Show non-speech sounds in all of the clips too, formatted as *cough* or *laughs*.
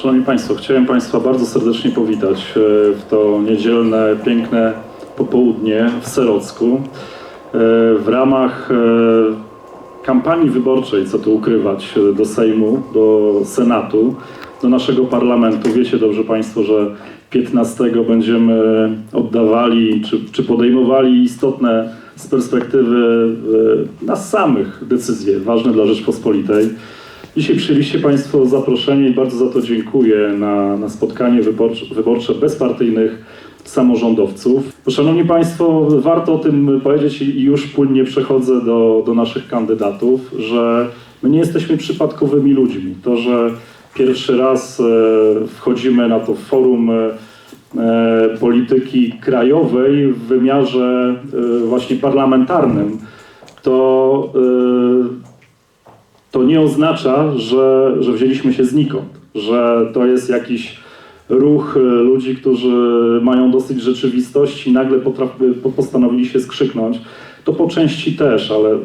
Szanowni Państwo, chciałem Państwa bardzo serdecznie powitać e, w to niedzielne, piękne popołudnie w Serocku. E, W ramach e, kampanii wyborczej, co tu ukrywać, do Sejmu, do Senatu, do naszego parlamentu. Wiecie dobrze Państwo, że 15 będziemy oddawali czy, czy podejmowali istotne z perspektywy nas samych decyzje ważne dla Rzeczpospolitej. Dzisiaj przyjęliście Państwo zaproszenie i bardzo za to dziękuję na, na spotkanie wyborcze, wyborcze bezpartyjnych samorządowców. Szanowni Państwo, warto o tym powiedzieć i już płynnie przechodzę do, do naszych kandydatów, że my nie jesteśmy przypadkowymi ludźmi. To, że pierwszy raz e, wchodzimy na to forum e, e, polityki krajowej w wymiarze właśnie parlamentarnym, to to nie oznacza, że, że wzięliśmy się znikąd, że to jest jakiś ruch e, ludzi, którzy mają dosyć rzeczywistości i nagle po- postanowili się skrzyknąć. To po części też, ale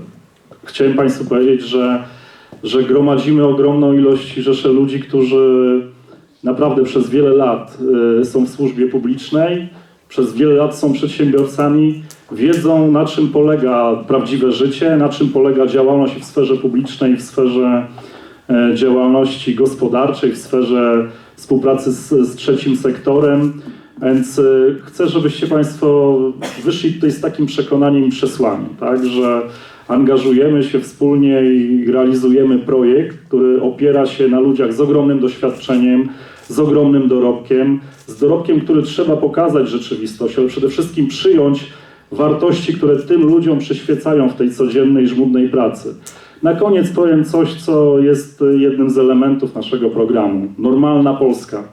chciałem Państwu powiedzieć, że, że gromadzimy ogromną ilość rzeszę ludzi, którzy naprawdę przez wiele lat e, są w służbie publicznej, przez wiele lat są przedsiębiorcami, wiedzą na czym polega prawdziwe życie, na czym polega działalność w sferze publicznej, w sferze e, działalności gospodarczej, w sferze współpracy z, z trzecim sektorem. Więc e, chcę, żebyście Państwo wyszli tutaj z takim przekonaniem i przesłaniem, tak, że angażujemy się wspólnie i realizujemy projekt, który opiera się na ludziach z ogromnym doświadczeniem, z ogromnym dorobkiem, z dorobkiem, który trzeba pokazać rzeczywistość, ale przede wszystkim przyjąć wartości, które tym ludziom przyświecają w tej codziennej, żmudnej pracy. Na koniec powiem coś, co jest jednym z elementów naszego programu. Normalna Polska.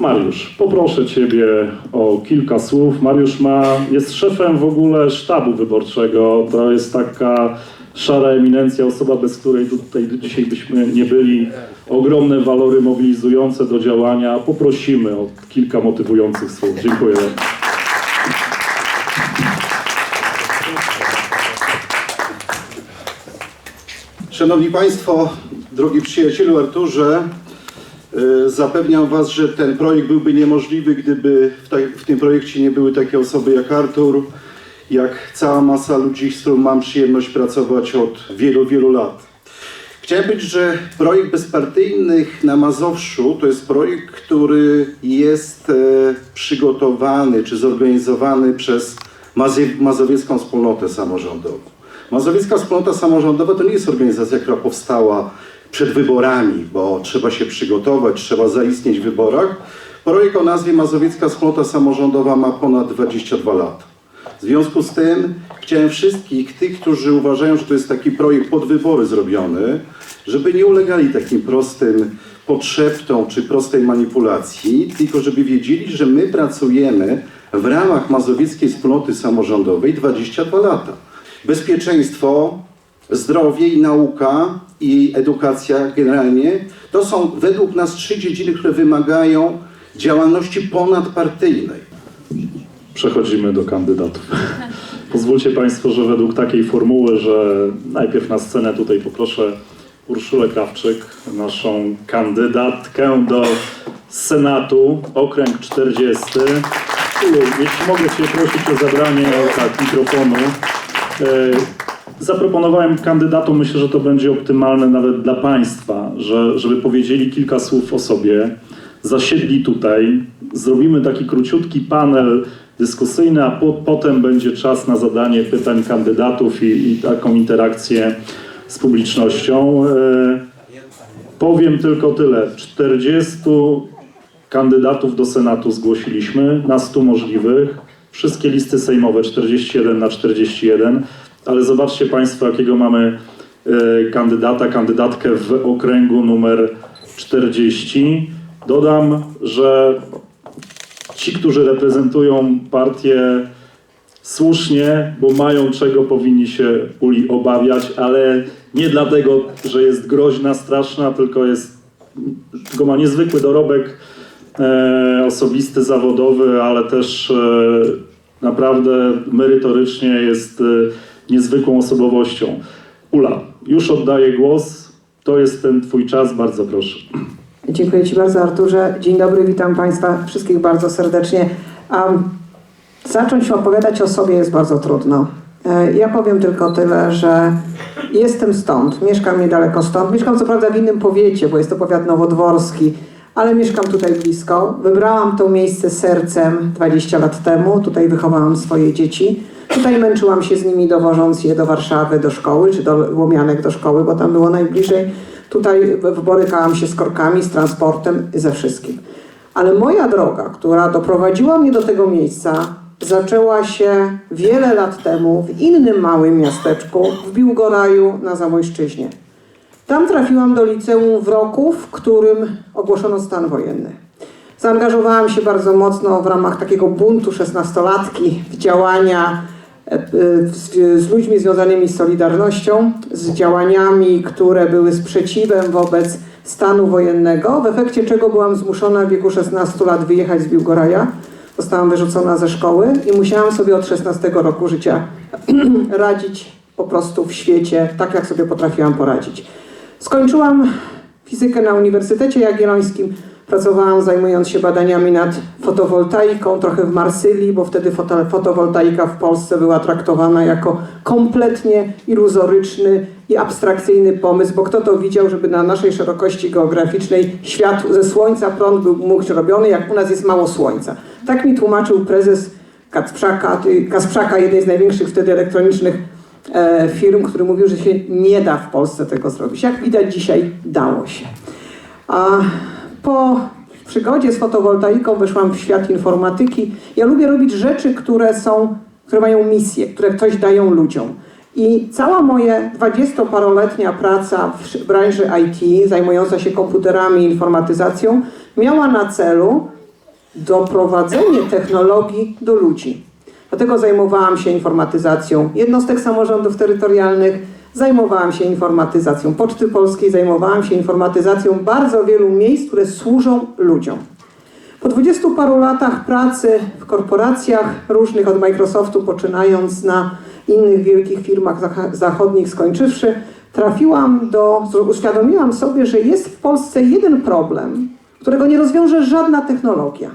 Mariusz, poproszę Ciebie o kilka słów. Mariusz ma, jest szefem w ogóle sztabu wyborczego. To jest taka szara eminencja, osoba, bez której tutaj dzisiaj byśmy nie byli. Ogromne walory mobilizujące do działania. Poprosimy o kilka motywujących słów. Dziękuję. Szanowni Państwo, drogi przyjacielu Arturze, y, zapewniam Was, że ten projekt byłby niemożliwy, gdyby w, ta, w tym projekcie nie były takie osoby jak Artur, jak cała masa ludzi, z którą mam przyjemność pracować od wielu, wielu lat. Chciałem powiedzieć, że projekt bezpartyjnych na Mazowszu to jest projekt, który jest e, przygotowany czy zorganizowany przez Mazowiecką Wspólnotę Samorządową. Mazowiecka Wspólnota Samorządowa to nie jest organizacja, która powstała przed wyborami, bo trzeba się przygotować, trzeba zaistnieć w wyborach. Projekt o nazwie Mazowiecka Wspólnota Samorządowa ma ponad 22 lata. W związku z tym chciałem wszystkich tych, którzy uważają, że to jest taki projekt pod wybory zrobiony, żeby nie ulegali takim prostym podszeptom czy prostej manipulacji, tylko żeby wiedzieli, że my pracujemy w ramach Mazowieckiej Wspólnoty Samorządowej 22 lata. Bezpieczeństwo, zdrowie i nauka i edukacja generalnie to są według nas trzy dziedziny, które wymagają działalności ponadpartyjnej. Przechodzimy do kandydatów. *laughs* Pozwólcie Państwo, że według takiej formuły, że najpierw na scenę tutaj poproszę Urszulę Krawczyk, naszą kandydatkę do Senatu, okręg 40. Ulu, jeśli mogę Cię prosić o zabranie tak, mikrofonu. E, Zaproponowałem kandydatom, myślę, że to będzie optymalne nawet dla Państwa, że, żeby powiedzieli kilka słów o sobie, zasiedli tutaj, zrobimy taki króciutki panel dyskusyjny, a po, potem będzie czas na zadanie pytań kandydatów i, i taką interakcję z publicznością. E, powiem tylko tyle. 40 kandydatów do Senatu zgłosiliśmy, na 100 możliwych. Wszystkie listy sejmowe 41 na 41, ale zobaczcie Państwo, jakiego mamy e, kandydata, kandydatkę w okręgu numer 40. Dodam, że ci, którzy reprezentują partię słusznie, bo mają czego powinni się Uli obawiać, ale nie dlatego, że jest groźna, straszna, tylko jest tylko ma niezwykły dorobek e, osobisty, zawodowy, ale też e, naprawdę merytorycznie jest e, niezwykłą osobowością. Ula, już oddaję głos. To jest ten twój czas, bardzo proszę. Dziękuję Ci bardzo, Arturze. Dzień dobry, witam Państwa wszystkich bardzo serdecznie. Um, zacząć opowiadać o sobie jest bardzo trudno. E, Ja powiem tylko tyle, że jestem stąd, mieszkam niedaleko stąd. Mieszkam co prawda w innym powiecie, bo jest to powiat nowodworski, ale mieszkam tutaj blisko. Wybrałam to miejsce sercem 20 lat temu. Tutaj wychowałam swoje dzieci. Tutaj męczyłam się z nimi, dowożąc je do Warszawy, do szkoły, czy do Łomianek do szkoły, bo tam było najbliżej. Tutaj borykałam się z korkami, z transportem, ze wszystkim. Ale moja droga, która doprowadziła mnie do tego miejsca, zaczęła się wiele lat temu w innym małym miasteczku, w Biłgoraju na Zamojszczyźnie. Tam trafiłam do liceum w roku, w którym ogłoszono stan wojenny. Zaangażowałam się bardzo mocno w ramach takiego buntu szesnastolatki w działania e, e, z, z ludźmi związanymi z Solidarnością, z działaniami, które były sprzeciwem wobec stanu wojennego, w efekcie czego byłam zmuszona w wieku 16 lat wyjechać z Biłgoraja. Zostałam wyrzucona ze szkoły i musiałam sobie od 16 roku życia *clears throat* radzić po prostu w świecie tak, jak sobie potrafiłam poradzić. Skończyłam fizykę na Uniwersytecie Jagiellońskim. Pracowałam zajmując się badaniami nad fotowoltaiką, trochę w Marsylii, bo wtedy foto, fotowoltaika w Polsce była traktowana jako kompletnie iluzoryczny i abstrakcyjny pomysł, bo kto to widział, żeby na naszej szerokości geograficznej świat ze słońca prąd był mógł być robiony, jak u nas jest mało słońca. Tak mi tłumaczył prezes Kacprzaka, Kasprzaka jednej z największych wtedy elektronicznych firm, który mówił, że się nie da w Polsce tego zrobić. Jak widać dzisiaj dało się. A po przygodzie z fotowoltaiką weszłam w świat informatyki. Ja lubię robić rzeczy, które są, które mają misję, które coś dają ludziom. I cała moja dwadziestoparoletnia praca w branży IT, zajmująca się komputerami i informatyzacją, miała na celu doprowadzenie technologii do ludzi. Dlatego zajmowałam się informatyzacją jednostek samorządów terytorialnych, zajmowałam się informatyzacją Poczty Polskiej, zajmowałam się informatyzacją bardzo wielu miejsc, które służą ludziom. Po dwudziestu paru latach pracy w korporacjach różnych, od Microsoftu poczynając na innych wielkich firmach zach- zachodnich skończywszy, trafiłam do, uświadomiłam sobie, że jest w Polsce jeden problem, którego nie rozwiąże żadna technologia.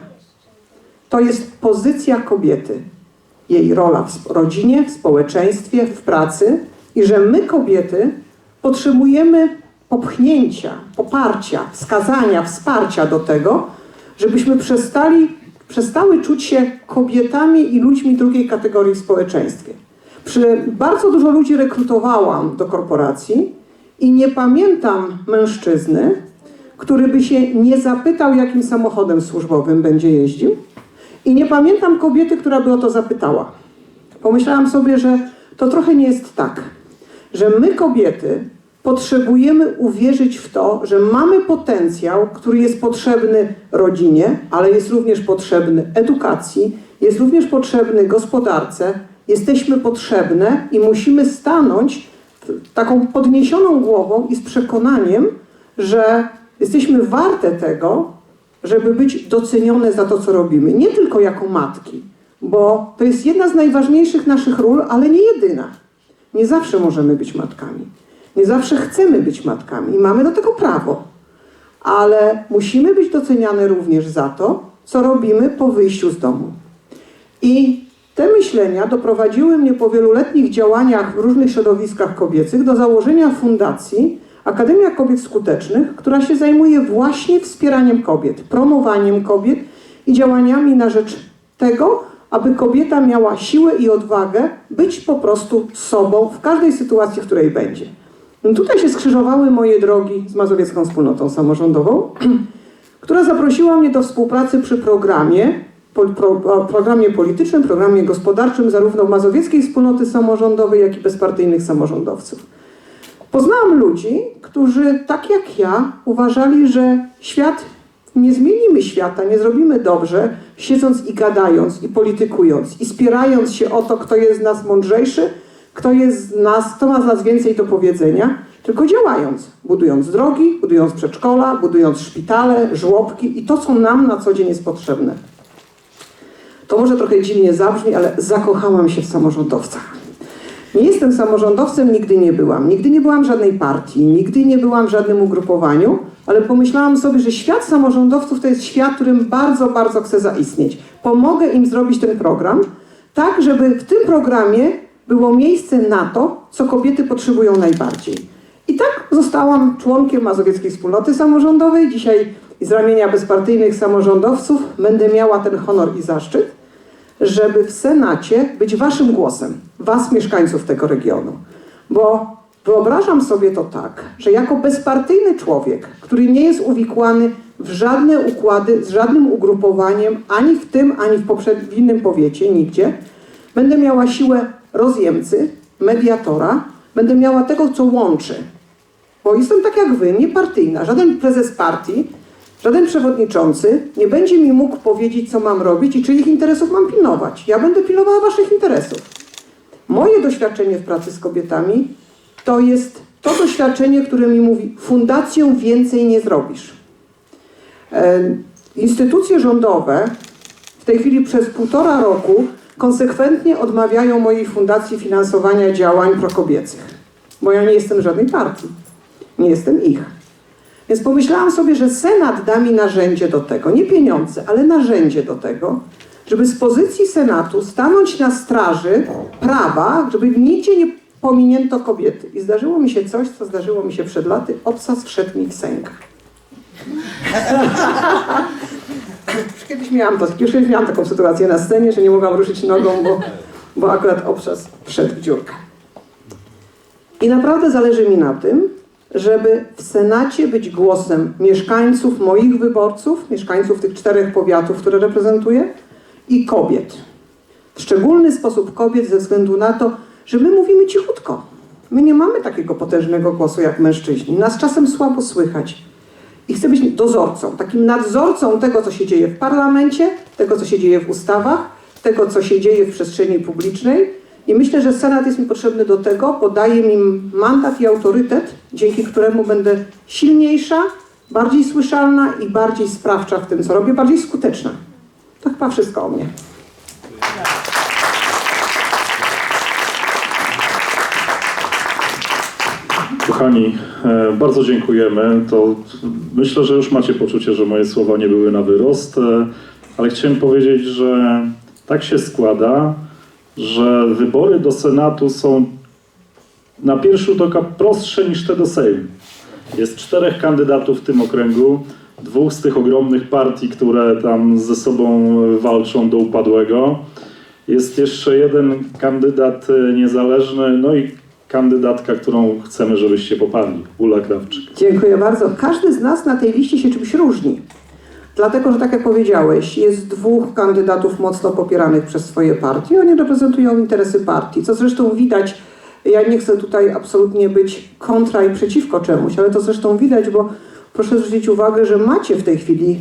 To jest pozycja kobiety, jej rola w rodzinie, w społeczeństwie, w pracy i że my, kobiety, potrzebujemy popchnięcia, poparcia, wskazania, wsparcia do tego, żebyśmy przestali, przestały czuć się kobietami i ludźmi drugiej kategorii w społeczeństwie. Przy, bardzo dużo ludzi rekrutowałam do korporacji i nie pamiętam mężczyzny, który by się nie zapytał, jakim samochodem służbowym będzie jeździł. I nie pamiętam kobiety, która by o to zapytała. Pomyślałam sobie, że to trochę nie jest tak, że my kobiety potrzebujemy uwierzyć w to, że mamy potencjał, który jest potrzebny rodzinie, ale jest również potrzebny edukacji, jest również potrzebny gospodarce. Jesteśmy potrzebne i musimy stanąć taką podniesioną głową i z przekonaniem, że jesteśmy warte tego, żeby być docenione za to, co robimy. Nie tylko jako matki, bo to jest jedna z najważniejszych naszych ról, ale nie jedyna. Nie zawsze możemy być matkami. Nie zawsze chcemy być matkami i mamy do tego prawo. Ale musimy być doceniane również za to, co robimy po wyjściu z domu. I te myślenia doprowadziły mnie po wieloletnich działaniach w różnych środowiskach kobiecych do założenia fundacji Akademia Kobiet Skutecznych, która się zajmuje właśnie wspieraniem kobiet, promowaniem kobiet i działaniami na rzecz tego, aby kobieta miała siłę i odwagę być po prostu sobą w każdej sytuacji, w której będzie. No tutaj się skrzyżowały moje drogi z Mazowiecką Wspólnotą Samorządową, *clears throat* która zaprosiła mnie do współpracy przy programie, po, pro, programie politycznym, programie gospodarczym zarówno Mazowieckiej Wspólnoty Samorządowej, jak i bezpartyjnych samorządowców. Poznałam ludzi, którzy tak jak ja uważali, że świat, nie zmienimy świata, nie zrobimy dobrze, siedząc i gadając, i politykując, i spierając się o to, kto jest z nas mądrzejszy, kto jest z nas, kto ma z nas więcej do powiedzenia, tylko działając, budując drogi, budując przedszkola, budując szpitale, żłobki i to, co nam na co dzień jest potrzebne. To może trochę dziwnie zabrzmi, ale zakochałam się w samorządowcach. Nie jestem samorządowcem, nigdy nie byłam. Nigdy nie byłam w żadnej partii, nigdy nie byłam w żadnym ugrupowaniu, ale pomyślałam sobie, że świat samorządowców to jest świat, którym bardzo, bardzo chcę zaistnieć. Pomogę im zrobić ten program, tak żeby w tym programie było miejsce na to, co kobiety potrzebują najbardziej. I tak zostałam członkiem Mazowieckiej Wspólnoty Samorządowej. Dzisiaj z ramienia bezpartyjnych samorządowców będę miała ten honor i zaszczyt, żeby w Senacie być waszym głosem, was mieszkańców tego regionu. Bo wyobrażam sobie to tak, że jako bezpartyjny człowiek, który nie jest uwikłany w żadne układy z żadnym ugrupowaniem, ani w tym, ani w w innym powiecie, nigdzie, będę miała siłę rozjemcy, mediatora, będę miała tego, co łączy. Bo jestem tak jak wy, niepartyjna. Żaden prezes partii, żaden przewodniczący nie będzie mi mógł powiedzieć, co mam robić i czyich interesów mam pilnować. Ja będę pilnowała waszych interesów. Moje doświadczenie w pracy z kobietami to jest to doświadczenie, które mi mówi, fundacją więcej nie zrobisz. E, Instytucje rządowe w tej chwili przez półtora roku konsekwentnie odmawiają mojej fundacji finansowania działań prokobiecych, bo ja nie jestem żadnej partii, nie jestem ich. Więc pomyślałam sobie, że Senat da mi narzędzie do tego, nie pieniądze, ale narzędzie do tego, żeby z pozycji Senatu stanąć na straży prawa, żeby nigdzie nie pominięto kobiety. I zdarzyło mi się coś, co zdarzyło mi się przed laty. Obsas wszedł mi w sęk. Kiedyś miałam to, już kiedyś miałam taką sytuację na scenie, że nie mogłam ruszyć nogą, bo, bo akurat obszas wszedł w dziurkę. I naprawdę zależy mi na tym, żeby w Senacie być głosem mieszkańców, moich wyborców, mieszkańców tych czterech powiatów, które reprezentuję, i kobiet. W szczególny sposób kobiet ze względu na to, że my mówimy cichutko. My nie mamy takiego potężnego głosu jak mężczyźni. Nas czasem słabo słychać. I chcę być dozorcą, takim nadzorcą tego, co się dzieje w parlamencie, tego, co się dzieje w ustawach, tego, co się dzieje w przestrzeni publicznej. I myślę, że Senat jest mi potrzebny do tego, bo daje mi mandat i autorytet, dzięki któremu będę silniejsza, bardziej słyszalna i bardziej sprawcza w tym, co robię, bardziej skuteczna. To chyba wszystko o mnie. Kochani, e, bardzo dziękujemy. To myślę, że już macie poczucie, że moje słowa nie były na wyrost, e, ale chciałem powiedzieć, że tak się składa, że wybory do Senatu są na pierwszy rzut oka prostsze niż te do Sejmu. Jest czterech kandydatów w tym okręgu, dwóch z tych ogromnych partii, które tam ze sobą walczą do upadłego. Jest jeszcze jeden kandydat e, niezależny, no i kandydatka, którą chcemy, żebyście poparli, Ula Krawczyk. Dziękuję bardzo. Każdy z nas na tej liście się czymś różni. Dlatego, że tak jak powiedziałeś, jest dwóch kandydatów mocno popieranych przez swoje partie. Oni reprezentują interesy partii, co zresztą widać. Ja nie chcę tutaj absolutnie być kontra i przeciwko czemuś, ale to zresztą widać, bo proszę zwrócić uwagę, że macie w tej chwili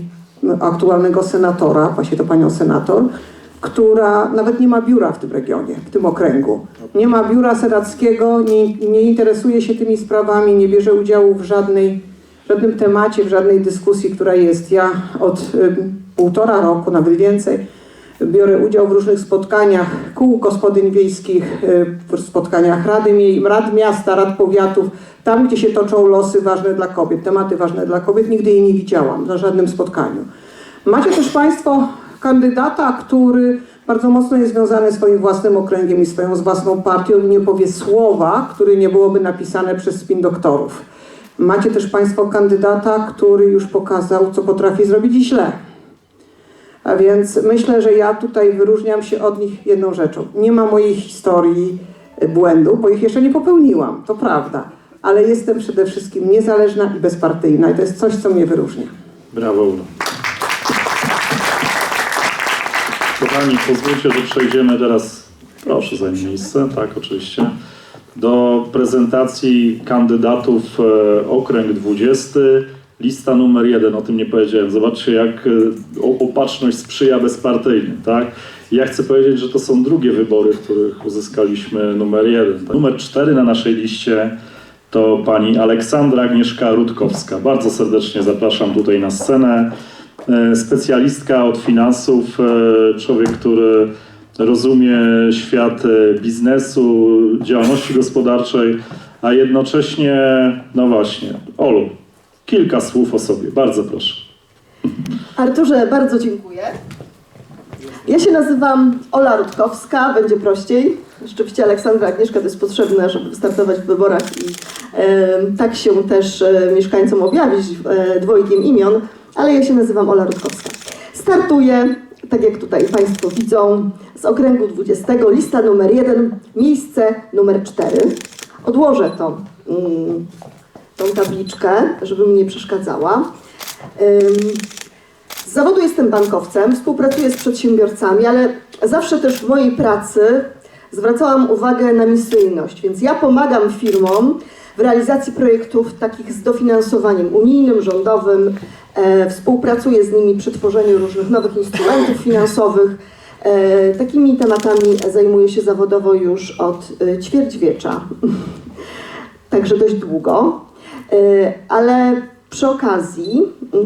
aktualnego senatora, właśnie to panią senator, która nawet nie ma biura w tym regionie, w tym okręgu. Nie ma biura senackiego, nie, nie interesuje się tymi sprawami, nie bierze udziału w żadnej, żadnym temacie, w żadnej dyskusji, która jest. Ja od półtora roku, nawet więcej, biorę udział w różnych spotkaniach kół gospodyń wiejskich, w spotkaniach Rady, Rad Miasta, Rad Powiatów, tam gdzie się toczą losy ważne dla kobiet, tematy ważne dla kobiet. Nigdy jej nie widziałam na żadnym spotkaniu. Macie też Państwo kandydata, który bardzo mocno jest związany swoim własnym okręgiem i swoją własną partią i nie powie słowa, które nie byłoby napisane przez spin doktorów. Macie też Państwo kandydata, który już pokazał, co potrafi zrobić źle. A więc myślę, że ja tutaj wyróżniam się od nich jedną rzeczą. Nie ma mojej historii błędu, bo ich jeszcze nie popełniłam, to prawda. Ale jestem przede wszystkim niezależna i bezpartyjna i to jest coś, co mnie wyróżnia. Brawo, Ula. Kochani, pozwólcie, że przejdziemy teraz, proszę zajmij miejsce, tak oczywiście, do prezentacji kandydatów e, okręg 20, lista numer jeden, o tym nie powiedziałem. Zobaczcie, jak e, opatrzność sprzyja bezpartyjnym, tak? Ja chcę powiedzieć, że to są drugie wybory, w których uzyskaliśmy numer jeden. Numer cztery na naszej liście to pani Aleksandra Agnieszka Rutkowska. Bardzo serdecznie zapraszam tutaj na scenę. E, Specjalistka od finansów, człowiek, który rozumie świat e, biznesu, działalności gospodarczej, a jednocześnie, no właśnie, Olu, kilka słów o sobie, bardzo proszę. Arturze, bardzo dziękuję. Ja się nazywam Ola Rutkowska, będzie prościej. Rzeczywiście Aleksandra Agnieszka to jest potrzebne, żeby wystartować w wyborach i e, tak się też e, mieszkańcom objawić e, dwojgiem imion, ale ja się nazywam Ola Rutkowska. Startuję, tak jak tutaj Państwo widzą, z okręgu 20, lista numer 1, miejsce numer 4. Odłożę to, mm, tą tabliczkę, żeby mi nie przeszkadzała. Z zawodu jestem bankowcem, współpracuję z przedsiębiorcami, ale zawsze też w mojej pracy zwracałam uwagę na misyjność, więc ja pomagam firmom w realizacji projektów takich z dofinansowaniem unijnym, rządowym, e, współpracuję z nimi przy tworzeniu różnych nowych instrumentów finansowych. E, takimi tematami zajmuję się zawodowo już od e, ćwierćwiecza, *laughs* także dość długo. Ale przy okazji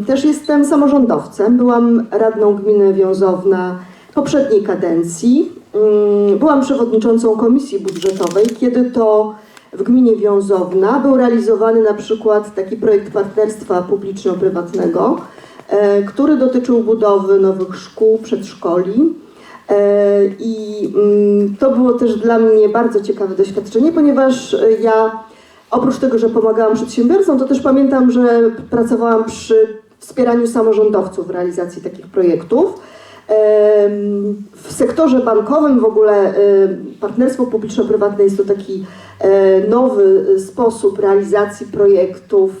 też jestem samorządowcem. Byłam radną gminy Wiązowna poprzedniej kadencji. Mm, Byłam przewodniczącą komisji budżetowej, kiedy to w gminie Wiązowna był realizowany na przykład taki projekt partnerstwa publiczno-prywatnego, e, który dotyczył budowy nowych szkół, przedszkoli. E, I mm, to było też dla mnie bardzo ciekawe doświadczenie, ponieważ e, ja oprócz tego, że pomagałam przedsiębiorcom, to też pamiętam, że pracowałam przy wspieraniu samorządowców w realizacji takich projektów. W sektorze bankowym w ogóle partnerstwo publiczno-prywatne jest to taki nowy e, sposób realizacji projektów,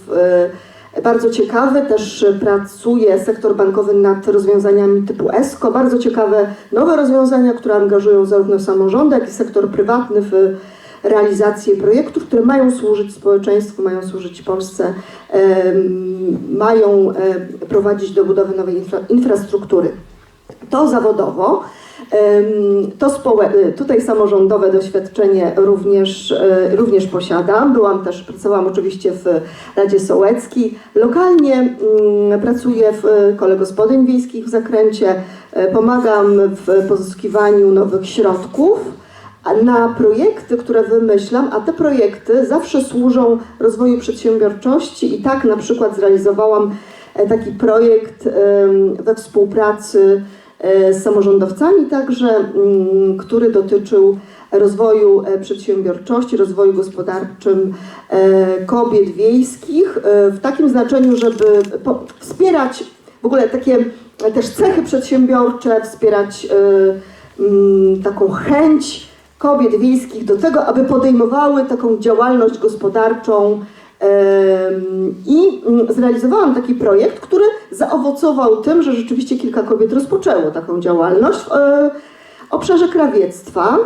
e, bardzo ciekawy. Też pracuje sektor bankowy nad rozwiązaniami typu ESCO. Bardzo ciekawe nowe rozwiązania, które angażują zarówno samorządy, jak i sektor prywatny w realizację projektów, które mają służyć społeczeństwu, mają służyć Polsce, mają e, prowadzić do budowy nowej infra, infrastruktury. To zawodowo. To y, tutaj samorządowe doświadczenie również, e, również posiadam. Byłam też, pracowałam oczywiście w Radzie Sołeckiej. Lokalnie mm, pracuję w kole gospodyń wiejskich w Zakręcie. E, Pomagam w pozyskiwaniu nowych środków na projekty, które wymyślam, a te projekty zawsze służą rozwoju przedsiębiorczości i tak na przykład zrealizowałam e, taki projekt we współpracy z samorządowcami także, mm, który dotyczył rozwoju e, przedsiębiorczości, rozwoju gospodarczym e, kobiet wiejskich e, w takim znaczeniu, żeby wspierać w ogóle takie e, też cechy przedsiębiorcze, wspierać e, mm, taką chęć kobiet wiejskich do tego, aby podejmowały taką działalność gospodarczą. I mm, zrealizowałam taki projekt, który zaowocował tym, że rzeczywiście kilka kobiet rozpoczęło taką działalność w e, obszarze krawiectwa.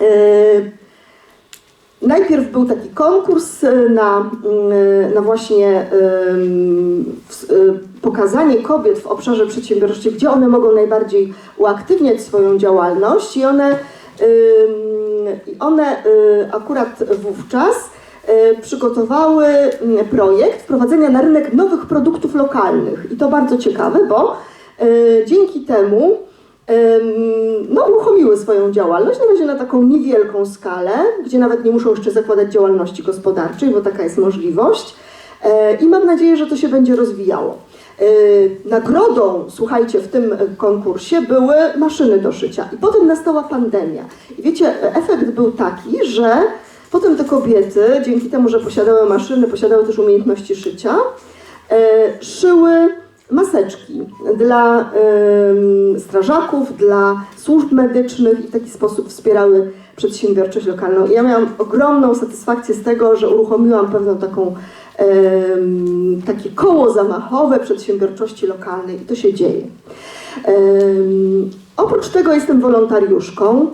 E, Najpierw był taki konkurs e, na, mm, na właśnie pokazanie kobiet w obszarze przedsiębiorczości, gdzie one mogą najbardziej uaktywniać swoją działalność i one, one akurat wówczas przygotowały mm, projekt wprowadzenia na rynek nowych produktów lokalnych. I to bardzo ciekawe, bo e, dzięki temu em, no, uruchomiły swoją działalność, na razie na taką niewielką skalę, gdzie nawet nie muszą jeszcze zakładać działalności gospodarczej, bo taka jest możliwość. E, I mam nadzieję, że to się będzie rozwijało. E, Nagrodą, słuchajcie, w tym konkursie były maszyny do szycia. I potem nastała pandemia. I wiecie, efekt był taki, że potem te kobiety, dzięki temu, że posiadały maszyny, posiadały też umiejętności szycia, e, szyły maseczki dla strażaków, dla służb medycznych i w taki sposób wspierały przedsiębiorczość lokalną. I ja miałam ogromną satysfakcję z tego, że uruchomiłam pewną taką takie koło zamachowe przedsiębiorczości lokalnej i to się dzieje. Oprócz tego jestem wolontariuszką.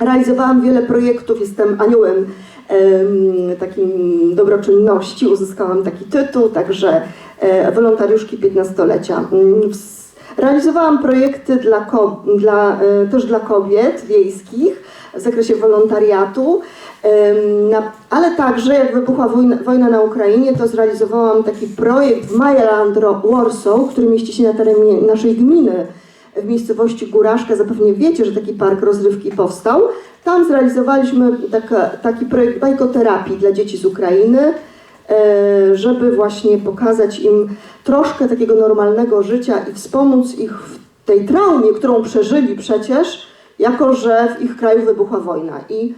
Realizowałam wiele projektów, jestem aniołem em, takim dobroczynności, uzyskałam taki tytuł, także e, wolontariuszki 15-lecia. Mm, Realizowałam projekty dla, dla, e, też dla kobiet wiejskich w zakresie wolontariatu, ale także jak wybuchła wojna, wojna na Ukrainie, to zrealizowałam taki projekt w Majeland Warsaw, który mieści się na terenie naszej gminy w miejscowości Góraszka. Zapewne wiecie, że taki park rozrywki powstał. Tam zrealizowaliśmy taka, taki projekt bajkoterapii dla dzieci z Ukrainy, e, żeby właśnie pokazać im troszkę takiego normalnego życia i wspomóc ich w tej traumie, którą przeżyli przecież, jako że w ich kraju wybuchła wojna. I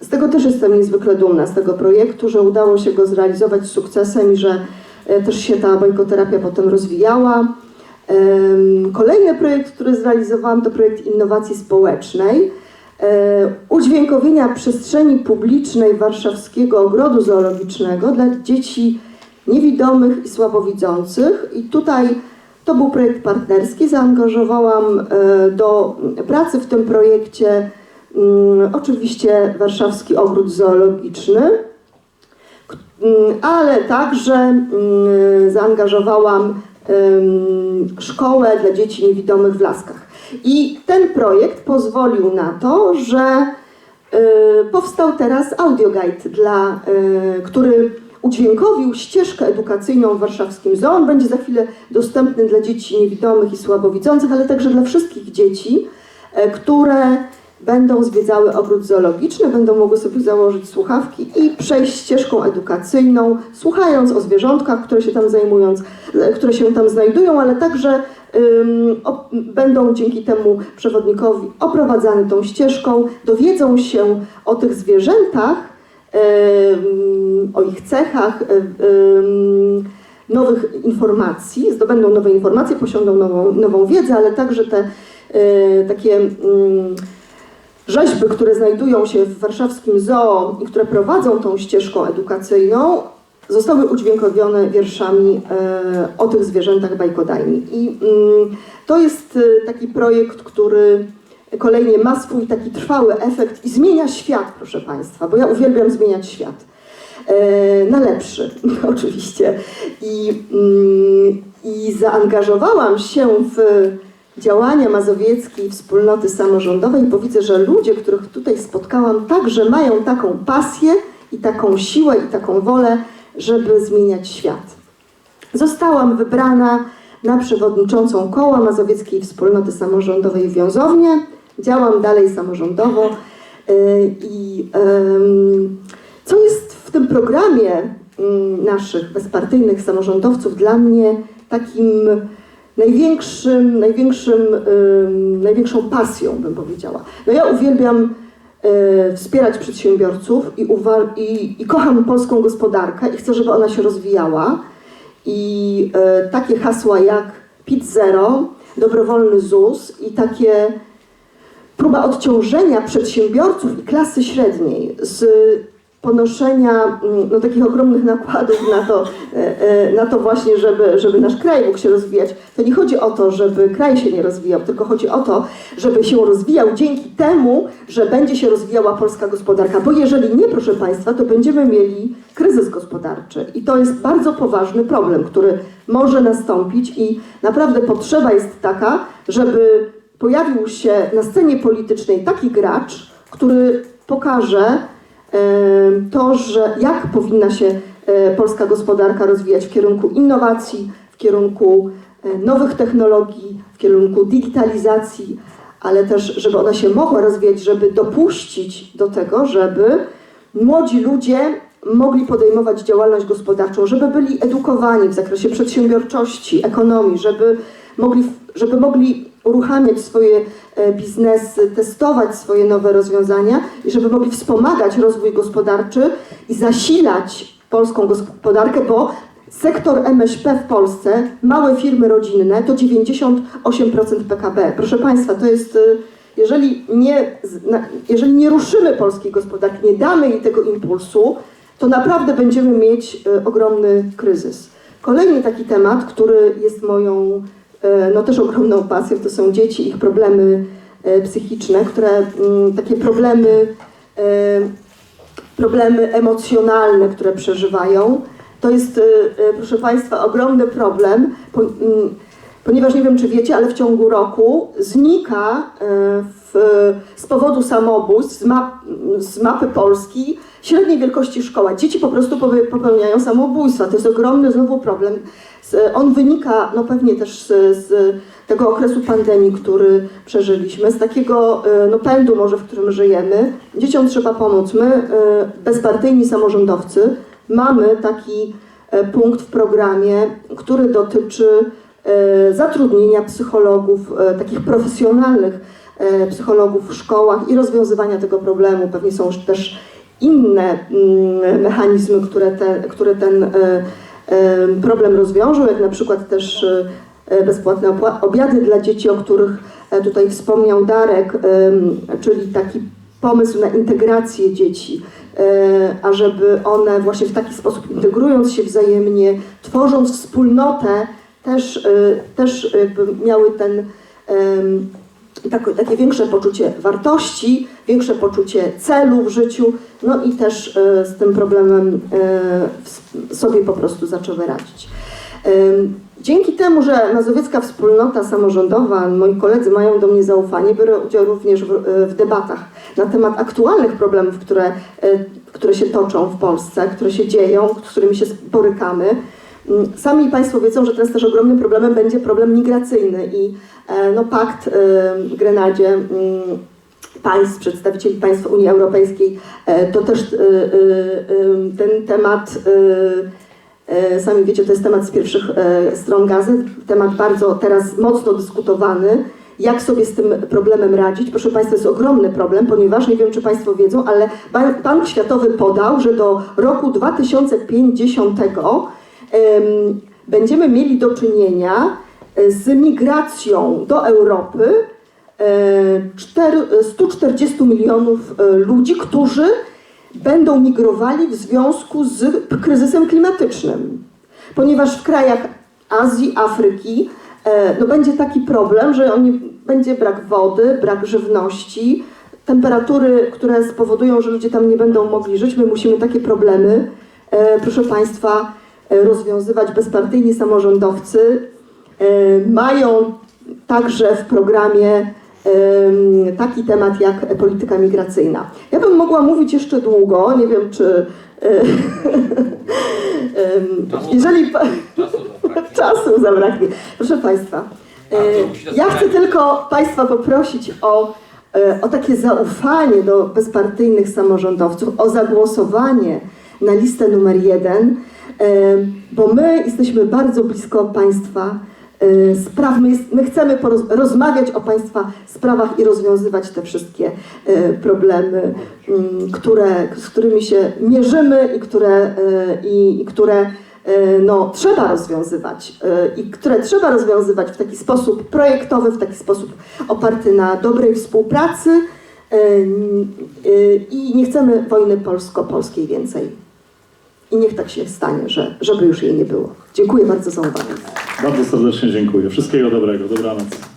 z tego też jestem niezwykle dumna, z tego projektu, że udało się go zrealizować z sukcesem i że e, też się ta bajkoterapia potem rozwijała. Kolejny projekt, który zrealizowałam, to projekt innowacji społecznej. E, Udźwiękowienia przestrzeni publicznej Warszawskiego Ogrodu Zoologicznego dla dzieci niewidomych i słabowidzących. I tutaj to był projekt partnerski. Zaangażowałam e, do pracy w tym projekcie mm, oczywiście Warszawski Ogród Zoologiczny, mm, ale także mm, zaangażowałam szkołę dla dzieci niewidomych w Laskach. I ten projekt pozwolił na to, że y, powstał teraz audioguide, dla, y, który udźwiękowił ścieżkę edukacyjną w warszawskim zoo. On będzie za chwilę dostępny dla dzieci niewidomych i słabowidzących, ale także dla wszystkich dzieci, e, które będą zwiedzały ogród zoologiczny, będą mogły sobie założyć słuchawki i przejść ścieżką edukacyjną, słuchając o zwierzątkach, które się tam zajmują, e, które się tam znajdują, ale także o, będą dzięki temu przewodnikowi oprowadzane tą ścieżką, dowiedzą się o tych zwierzętach, o ich cechach, ym, nowych informacji, zdobędą nowe informacje, posiądą nową, nową wiedzę, ale także te y, takie ym, rzeźby, które znajdują się w warszawskim zoo i które prowadzą tą ścieżką edukacyjną, zostały udźwiękowione wierszami e, o tych zwierzętach bajkodajni. I mm, to jest e, taki projekt, który kolejnie ma swój taki trwały efekt i zmienia świat, proszę Państwa, bo ja uwielbiam zmieniać świat. E, na lepszy, *laughs* oczywiście. I, mm, I zaangażowałam się w działania mazowieckiej wspólnoty samorządowej, bo widzę, że ludzie, których tutaj spotkałam, także mają taką pasję i taką siłę i taką wolę, żeby zmieniać świat. Zostałam wybrana na przewodniczącą koła Mazowieckiej Wspólnoty Samorządowej w Wiązownie. Działam dalej samorządowo yy, i co jest w tym programie ym, naszych bezpartyjnych samorządowców dla mnie takim największym, największym, ym, największą pasją, bym powiedziała. No ja uwielbiam e, wspierać przedsiębiorców i, i, i kocham polską gospodarkę i chcę, żeby ona się rozwijała. I e, takie hasła jak PIT Zero, dobrowolny ZUS i takie próba odciążenia przedsiębiorców i klasy średniej z ponoszenia mm, no, takich ogromnych nakładów na to, e, e, na to właśnie, żeby, żeby nasz kraj mógł się rozwijać. To nie chodzi o to, żeby kraj się nie rozwijał, tylko chodzi o to, żeby się rozwijał dzięki temu, że będzie się rozwijała polska gospodarka. Bo jeżeli nie, proszę Państwa, to będziemy mieli kryzys gospodarczy. I to jest bardzo poważny problem, który może nastąpić i naprawdę potrzeba jest taka, żeby pojawił się na scenie politycznej taki gracz, który pokaże, to, że jak powinna się e, polska gospodarka rozwijać w kierunku innowacji, w kierunku e, nowych technologii, w kierunku digitalizacji, ale też, żeby ona się mogła rozwijać, żeby dopuścić do tego, żeby młodzi ludzie mogli podejmować działalność gospodarczą, żeby byli edukowani w zakresie przedsiębiorczości, ekonomii, żeby mogli, żeby mogli uruchamiać swoje e, biznesy, testować swoje nowe rozwiązania i żeby mogli wspomagać rozwój gospodarczy i zasilać polską gospodarkę, bo sektor MŚP w Polsce, małe firmy rodzinne, to 98% PKB. Proszę Państwa, to jest, e, jeżeli nie, jeżeli nie ruszymy polskiej gospodarki, nie damy jej tego impulsu, to naprawdę będziemy mieć e, ogromny kryzys. Kolejny taki temat, który jest moją no też ogromną pasją, to są dzieci, ich problemy e, psychiczne, które mm, takie problemy, e, problemy emocjonalne, które przeżywają. To jest, e, e, proszę Państwa, ogromny problem. Mm, ponieważ nie wiem, czy wiecie, ale w ciągu roku znika e, w, z powodu samobójstw z, map, z mapy Polski średniej wielkości szkoła. Dzieci po prostu pope- popełniają samobójstwa. To jest ogromny znowu problem. Z- On wynika no pewnie też z, z tego okresu pandemii, który przeżyliśmy, z takiego e, no, pędu może, w którym żyjemy. Dzieciom trzeba pomóc. My, e, bezpartyjni samorządowcy, mamy taki e, punkt w programie, który dotyczy e, zatrudnienia psychologów, e, takich profesjonalnych psychologów w szkołach i rozwiązywania tego problemu. Pewnie są też inne mm, mechanizmy, które, te, które ten problem rozwiążą, jak na przykład też e, e, bezpłatne obiady dla dzieci, o których e, tutaj wspomniał Darek, czyli taki pomysł na integrację dzieci, ażeby one właśnie w taki sposób integrując się wzajemnie, tworząc wspólnotę, też, też miały ten takie, takie większe poczucie wartości, większe poczucie celu w życiu, no i też e, z tym problemem e, sobie po prostu zaczęły radzić. Em, Dzięki temu, że Mazowiecka Wspólnota Samorządowa, moi koledzy mają do mnie zaufanie, biorę udział również w, e, w debatach na temat aktualnych problemów, które, e, które się toczą w Polsce, które się dzieją, z którymi się borykamy. Mm, Sami Państwo wiedzą, że teraz też ogromnym problemem będzie problem migracyjny i e, no, pakt e, w Grenadzie mm, państw, przedstawicieli państw Unii Europejskiej, e, to też e, e, ten temat, sami wiecie, to jest temat z pierwszych e, stron gazet, temat bardzo teraz mocno dyskutowany. Jak sobie z tym problemem radzić? Proszę Państwa, jest ogromny problem, ponieważ nie wiem, czy Państwo wiedzą, ale Ban- Bank Światowy podał, że do roku 2050 em, będziemy mieli do czynienia e, z migracją do Europy e, cztery- 140 milionów e, ludzi, którzy będą migrowali w związku z kryzysem klimatycznym. Ponieważ w krajach Azji, Afryki e, no będzie taki problem, że oni, będzie brak wody, brak żywności, temperatury, które spowodują, że ludzie tam nie będą mogli żyć. My musimy takie problemy, e, proszę Państwa, e, rozwiązywać. Bezpartyjni samorządowcy e, mają także w programie taki temat jak polityka migracyjna. Ja bym mogła mówić jeszcze długo, nie wiem czy. e, *laughs* Jeżeli. *laughs* Czasu zabraknie. Proszę Państwa, e, ja chcę tylko Państwa poprosić o, e, o takie zaufanie do bezpartyjnych samorządowców, o zagłosowanie na listę numer jeden, e, bo my jesteśmy bardzo blisko Państwa e, spraw. My, jest, my chcemy rozmawiać o Państwa sprawach i rozwiązywać te wszystkie e, problemy, mm, które, z którymi się mierzymy i które, i, i które no, trzeba rozwiązywać i które trzeba rozwiązywać w taki sposób projektowy, w taki sposób oparty na dobrej współpracy i nie chcemy wojny polsko-polskiej więcej. I niech tak się stanie, że, żeby już jej nie było. Dziękuję bardzo za uwagę. Bardzo serdecznie dziękuję. Wszystkiego dobrego. Dobranoc.